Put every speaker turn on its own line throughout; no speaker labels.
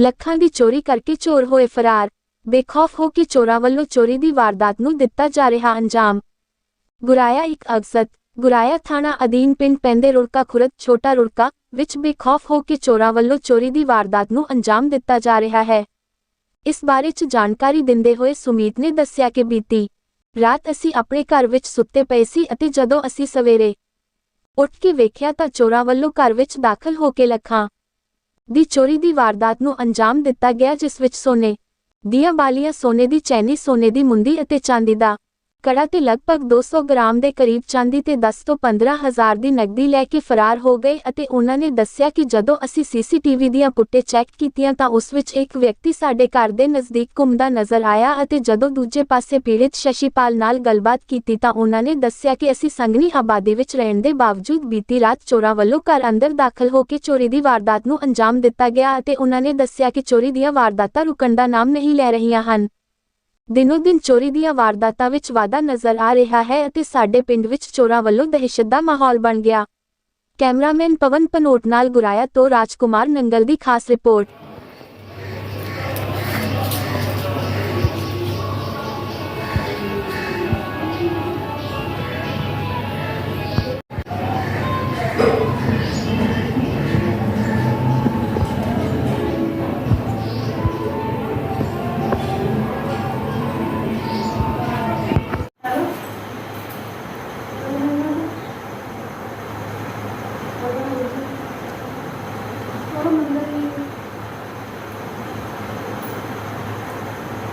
ਲੱਖਾਂ ਦੀ ਚੋਰੀ ਕਰਕੇ ਚੋਰ ਹੋਏ ਫਰਾਰ। ਬੇਖੌਫ ਹੋ ਕੇ ਚੋਰਾਂ ਵੱਲੋਂ ਚੋਰੀ ਦੀ ਵਾਰਦਾਤ ਨੂੰ ਦਿੱਤਾ ਜਾ ਰਿਹਾ ਅੰਜਾਮ। ਗੁਰਾਇਆ ਇੱਕ ਅਗਸਤ, ਗੁਰਾਇਆ ਥਾਣਾ ਅਧੀਨ ਪਿੰਡ ਪੈਂਦੇ ਰੁੜਕਾ ਖੁਰਦ, ਛੋਟਾ ਰੁੜਕਾ, ਵਿੱਚ ਬੇਖੌਫ ਹੋ ਕੇ ਚੋਰਾਂ ਵੱਲੋਂ ਚੋਰੀ ਦੀ ਵਾਰਦਾਤ ਨੂੰ ਅੰਜਾਮ ਦਿੱਤਾ ਜਾ ਰਿਹਾ ਹੈ। ਇਸ ਬਾਰੇ ਚ ਜਾਣਕਾਰੀ ਦਿੰਦੇ ਹੋਏ ਸੁਮੀਤ ਨੇ ਦੱਸਿਆ ਕਿ ਬੀਤੀ ਰਾਤ ਅਸੀਂ ਆਪਣੇ ਘਰ ਵਿੱਚ ਸੁੱਤੇ ਪਏ ਸੀ ਅਤੇ ਜਦੋਂ ਅਸੀਂ ਸਵੇਰੇ ਉੱਠ ਕੇ ਵੇਖਿਆ ਤਾਂ ਚੋਰਾਂ ਵੱਲੋਂ ਘਰ ਵਿੱਚ ਦਾਖਲ ਹੋ ਕੇ ਲੱਖਾਂ ਦੀ ਚੋਰੀ ਦੀ ਵਾਰਦਾਤ ਨੂੰ ਅੰਜਾਮ ਦਿੱਤਾ ਗਿਆ ਜਿਸ ਵਿੱਚ ਸੋਨੇ ਦੀਆਂ ਬਾਲੀਆਂ, ਸੋਨੇ ਦੀ ਚੈਨੀ, ਸੋਨੇ ਦੀ ਮੁੰਦੀ ਅਤੇ ਚਾਂਦੀ ਦਾ ਕੜਾ ਤੇ ਲਗਭਗ 200 ਗ੍ਰਾਮ ਦੇ ਕਰੀਬ ਚਾਂਦੀ ਤੇ 10 ਤੋਂ 15 ਹਜ਼ਾਰ ਦੀ ਨਕਦੀ ਲੈ ਕੇ ਫਰਾਰ ਹੋ ਗਏ ਅਤੇ ਉਹਨਾਂ ਨੇ ਦੱਸਿਆ ਕਿ ਜਦੋਂ ਅਸੀਂ ਸੀਸੀਟੀਵੀ ਦੀਆਂ ਪੁੱਟੇ ਚੈੱਕ ਕੀਤੀਆਂ ਤਾਂ ਉਸ ਵਿੱਚ ਇੱਕ ਵਿਅਕਤੀ ਸਾਡੇ ਘਰ ਦੇ ਨਜ਼ਦੀਕ ਘੁੰਮਦਾ ਨਜ਼ਰ ਆਇਆ ਅਤੇ ਜਦੋਂ ਦੂਜੇ ਪਾਸੇ ਪੀੜਿਤ ਸ਼ਸ਼ੀਪਾਲ ਨਾਲ ਗੱਲਬਾਤ ਕੀਤੀ ਤਾਂ ਉਹਨਾਂ ਨੇ ਦੱਸਿਆ ਕਿ ਅਸੀਂ ਸੰਗਨੀ ਆਬਾਦੀ ਵਿੱਚ ਰਹਿਣ ਦੇ ਬਾਵਜੂਦ ਬੀਤੀ ਰਾਤ ਚੋਰਾਂ ਵੱਲੋਂ ਘਰ ਅੰਦਰ ਦਾਖਲ ਹੋ ਕੇ ਚੋਰੀ ਦੀ ਵਾਰਦਾਤ ਨੂੰ ਅੰਜਾਮ ਦਿੱਤਾ ਗਿਆ ਅਤੇ ਉਹਨਾਂ ਨੇ ਦੱਸਿਆ ਕਿ ਚੋਰੀ ਦੀਆਂ ਵਾਰਦਾਤਾਂ ਰੁਕਣ ਦਾ ਨਾਮ ਨਹੀਂ ਲੈ ਰਹੀਆਂ ਹਨ। ਦਿਨੋ ਦਿਨ ਚੋਰੀ ਦੀਆਂ ਵਾਰਦਾਤਾਂ ਵਿੱਚ ਵਾਧਾ ਨਜ਼ਰ ਆ ਰਿਹਾ ਹੈ ਅਤੇ ਸਾਡੇ ਪਿੰਡ ਵਿੱਚ ਚੋਰਾਂ ਵੱਲੋਂ ਦਹਿਸ਼ਤ ਦਾ ਮਾਹੌਲ ਬਣ ਗਿਆ। ਕੈਮਰਾਮੈਨ ਪਵਨ ਪਨੋਟ ਨਾਲ ਗੁਰਾਇਆ ਤੋਂ ਰਾਜਕੁਮਾਰ ਨੰਗਲ ਦੀ ਖਾਸ ਰਿਪੋਰਟ।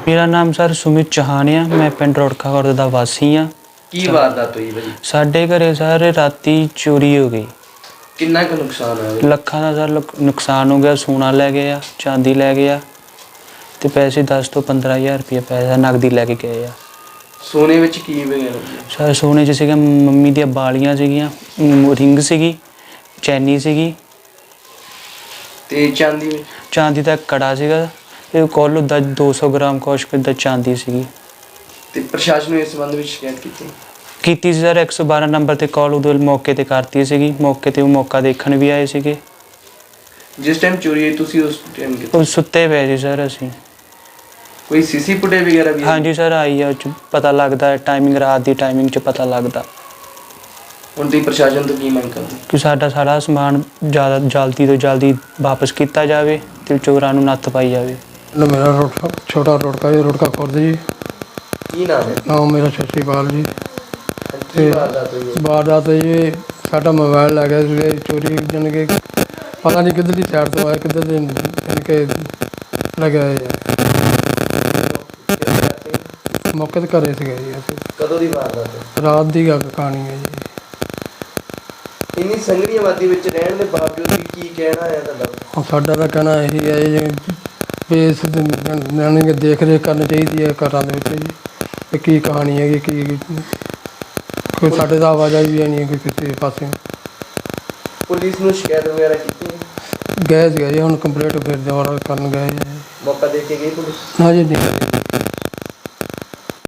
ਮੇਰਾ ਨਾਮ ਸਰ ਸੁਮਿਤ ਚੌਹਾਨ ਆ ਮੈਂ ਪਿੰਡ ਰੋੜਕਾ ਖੁਰਦ ਦਾ ਵਾਸੀ ਆ।
ਕੀ ਵਾਰਦਾਤ ਹੋਈ ਭਾਜੀ?
ਸਾਡੇ ਘਰੇ ਸਰ ਰਾਤੀ ਚੋਰੀ ਹੋ ਗਈ।
ਕਿੰਨਾ ਕੁ ਨੁਕਸਾਨ ਹੋਇਆ
ਲੱਖਾਂ ਦਾ ਸਰ ਲੁਕ- ਨੁਕਸਾਨ ਹੋ ਗਿਆ ਸੋਨਾ ਲੈ ਗਏ ਆ ਚਾਂਦੀ ਲੈ ਗਏ ਆ ਤੇ ਪੈਸੇ 10 ਤੋਂ 15000 ਰੁਪਏ ਪੈਸਾ ਨਗਦੀ ਲੈ ਕੇ ਗਏ ਆ।
ਸੋਨੇ ਵਿੱਚ ਕੀ ਵਗੈਰਾ
ਸਰ ਸੋਨੇ 'ਚ ਸੀਗਾ ਮੰਮੀ ਦੀਆਂ ਬਾਲੀਆਂ ਸੀਗੀਆਂ ਰਿੰਗ ਸੀਗੀ ਚੈਨੀ ਸੀਗੀ
ਤੇ ਚਾਂਦੀ ਵਿੱਚ
ਚਾਂਦੀ ਦਾ ਕੜਾ ਸੀਗਾ। ਇਹ ਕੋਲ ਦਾ 200 ਗ੍ਰਾਮ ਕੁਛ ਕੁ ਦਾ ਚਾਂਦੀ ਸੀਗੀ।
ਤੇ ਪ੍ਰਸ਼ਾਸਨ ਨੂੰ ਇਸ ਸੰਬੰਧ ਵਿੱਚ ਸ਼ਿਕਾਇਤ ਕੀਤੀ?
ਕੀਤੀ ਸੀ ਸਰ 112 ਨੰਬਰ ਤੇ ਕਾਲ ਉਦੋਂ ਮੌਕੇ ਤੇ ਕਰਤੀ ਸੀਗੀ। ਮੌਕੇ ਤੇ ਉਹ ਮੌਕਾ ਦੇਖਣ ਵੀ ਆਏ ਸੀਗੇ।
ਜਿਸ ਟਾਈਮ ਚੋਰੀ ਹੋਈ ਤੁਸੀਂ ਉਸ ਟਾਈਮ ਕਿਤੇ
ਉਹ ਸੁੱਤੇ ਪਏ ਸੀ ਸਰ ਅਸੀਂ।
ਕੋਈ ਸੀਸੀ ਫੁਟੇਜ ਵਗੈਰਾ ਵੀ ਹੈ?
ਹਾਂਜੀ ਸਰ ਆਈ ਆ ਉਹ 'ਚ ਪਤਾ ਲੱਗਦਾ ਟਾਈਮਿੰਗ ਰਾਤ ਦੀ ਟਾਈਮਿੰਗ 'ਚ ਪਤਾ ਲੱਗਦਾ।
ਹੁਣ ਤੁਸੀਂ ਪ੍ਰਸ਼ਾਸਨ ਤੋਂ ਕੀ ਮੰਗ ਕਰਦੇ
ਕਿ ਸਾਡਾ ਸਾਰਾ ਸਮਾਨ ਜ਼ਿਆਦਾ ਜਲਦੀ ਤੋਂ ਜਲਦੀ ਵਾਪਸ ਕੀਤਾ ਜਾਵੇ ਤੇ ਚੋਰਾਂ ਨੂੰ ਨੱਥ ਪਾਈ ਜਾਵੇ।
ਨਾ ਮੇਰਾ ਰੋਟਾ ਛੋਟਾ ਰੋਟਕਾ ਜੀ ਰੋਟਕਾ ਖੁਰਦ ਜੀ।
ਕੀ ਨਾਮ ਹੈ?
ਨਾਮ ਮੇਰਾ ਸ਼ਸ਼ੀਪਾਲ ਜੀ।
ਕੀ ਵਾਰਦਾਤ ਹੋਈ ਹੈ?
ਵਾਰਦਾਤ ਜੀ ਸਾਡਾ ਮੋਬਾਈਲ ਲੈ ਗਿਆ ਸੀ ਚੋਰੀ ਜਨ ਕੇ ਪਤਾ ਨਹੀਂ ਕਿੱਧਰ ਦੀ ਸਾਈਡ ਤੋਂ ਆਇਆ ਕਿੱਧਰ ਦੇ ਜਨ ਕੇ ਲਗਿਆ ਹੈ ਮੌਕੇ ਤੇ ਘਰੇ ਸੀਗਾ ਜੀ ਅਸੀਂ।
ਕਦੋਂ ਦੀ ਵਾਰਦਾਤ ਹੈ?
ਰਾਤ ਦੀ ਗੱਲ ਕਹਾਣੀ ਹੈ ਜੀ।
ਇੰਨੀ ਸੰਗਣੀ ਆਬਾਦੀ ਵਿੱਚ ਰਹਿਣ ਦੇ ਬਾਵਜੂਦ ਵੀ ਕੀ ਕਹਿਣਾ ਹੈ ਤੁਹਾਡਾ?
ਹੁਣ ਸਾਡਾ ਤਾਂ ਕਹਿਣਾ ਇਹੀ ਹੈ ਜੀ ਵੀ ਇਸ ਨਿਆਣੇ ਦੀ ਦੇਖ ਰੇਖ ਕਰਨੀ ਚਾਹੀਦੀ ਹੈ ਘਰਾਂ ਦੇ ਵਿੱਚ ਜੀ ਵੀ ਕੀ ਕਹਾਣੀ ਹੈਗੀ ਕੀ ਕੋਈ ਸਾਡੇ ਦਾ ਆਵਾਜ਼ਾਈ ਵੀ ਨਹੀਂ ਹੈ ਕੋਈ ਕਿਸੇ ਪਾਸੇ।
ਪੁਲਿਸ ਨੂੰ ਸ਼ਿਕਾਇਤ ਵਗੈਰਾ ਕੀਤੀ ਹੈ?
ਗਏ ਸੀਗਾ ਜੀ ਹੁਣ ਕੰਪਲੀਟ ਫਿਰ ਦੁਬਾਰਾ ਕਰਨ ਗਏ ਜੀ।
ਮੌਕਾ ਦੇ ਕੇ ਗਈ ਪੁਲਿਸ?
ਨਾ ਜੀ ਨਹੀਂ।